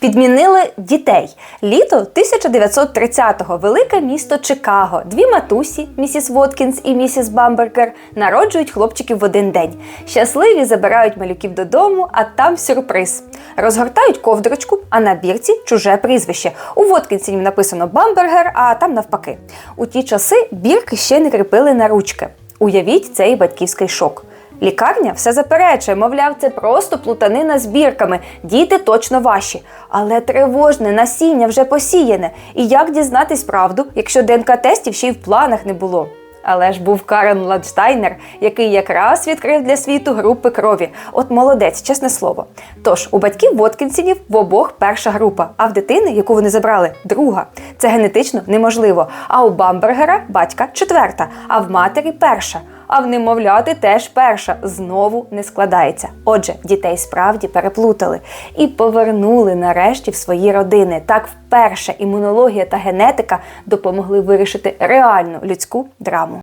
Підмінили дітей. Літо 1930-го велике місто Чикаго. Дві матусі, місіс Воткінс і місіс Бамбергер, народжують хлопчиків в один день. Щасливі забирають малюків додому, а там сюрприз. Розгортають ковдрочку, а на бірці чуже прізвище. У Воткінсів написано Бамбергер, а там навпаки. У ті часи бірки ще не кріпили на ручки. Уявіть цей батьківський шок. Лікарня все заперечує, мовляв, це просто плутанина з бірками. Діти точно ваші. Але тривожне насіння вже посіяне. І як дізнатись правду, якщо ДНК-тестів ще й в планах не було? Але ж був Карен Ладштайнер, який якраз відкрив для світу групи крові. От молодець, чесне слово. Тож у батьків Воткінсінів в обох перша група, а в дитини, яку вони забрали, друга. Це генетично неможливо. А у Бамбергера батька четверта, а в матері перша. А в немовляти теж перша знову не складається. Отже, дітей справді переплутали і повернули нарешті в свої родини. Так вперше імунологія та генетика допомогли вирішити реальну людську драму.